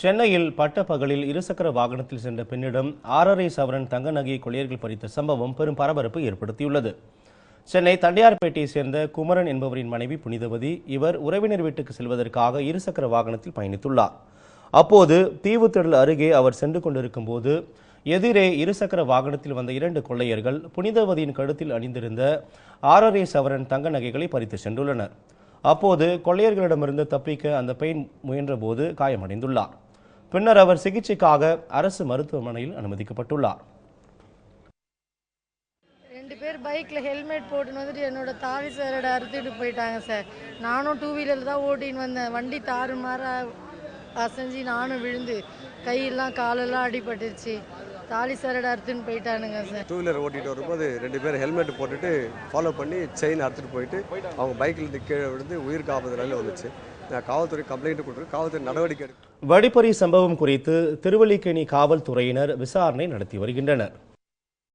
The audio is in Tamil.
சென்னையில் பட்டப்பகலில் இருசக்கர வாகனத்தில் சென்ற பெண்ணிடம் ஆறரை சவரன் தங்க நகையை கொள்ளையர்கள் பறித்த சம்பவம் பெரும் பரபரப்பு ஏற்படுத்தியுள்ளது. சென்னை தண்டையார்பேட்டையை சேர்ந்த குமரன் என்பவரின் மனைவி புனிதவதி இவர் உறவினர் வீட்டுக்கு செல்வதற்காக இருசக்கர வாகனத்தில் பயணித்துள்ளார். அப்போது தீவுத்திடல் அருகே அவர் சென்று கொண்டிருக்கும் போது எதிரே இருசக்கர வாகனத்தில் வந்த இரண்டு கொள்ளையர்கள் புனிதவதியின் கழுத்தில் அணிந்திருந்த ஆறரை சவரன் தங்க நகைகளை பறித்து சென்றுள்ளனர். அப்போது கொள்ளையர்களிடமிருந்து தப்பிக்க அந்த பெண் முயன்றபோது காயமடைந்துள்ளார். பின்னர் அவர் சிகிச்சைக்காக அரசு மருத்துவமனையில் அனுமதிக்கப்பட்டுள்ளார். ரெண்டு பேர் பைக்கில் ஹெல்மெட் போட்டுன்னு வந்துட்டு என்னோட தாவி சாரோட அறுத்துட்டு போயிட்டாங்க சார். நானும் டூ வீலரில் தான் ஓட்டின்னு வந்தேன். வண்டி தாறுமாற அசைஞ்சு நானும் விழுந்து கையெல்லாம் காலெல்லாம் அடிபட்டுருச்சு. தாலி சரடை அறுத்துன்னு போயிட்டானுங்க சார். டூ வீலர் ஓட்டிட்டு வரும்போது ரெண்டு பேர் ஹெல்மெட் போட்டுட்டு ஃபாலோ பண்ணி செயின் அறுத்துட்டு போயிட்டு அவங்க பைக்கில் இருந்து கீழே விழுந்து உயிர் நிலையில் வந்துச்சு. நான் காவல்துறை கம்ப்ளைண்ட் கொடுத்துருக்கு காவல்துறை நடவடிக்கை எடுக்க வழிப்பறி சம்பவம் குறித்து திருவல்லிக்கேணி காவல்துறையினர் விசாரணை நடத்தி வருகின்றனர்.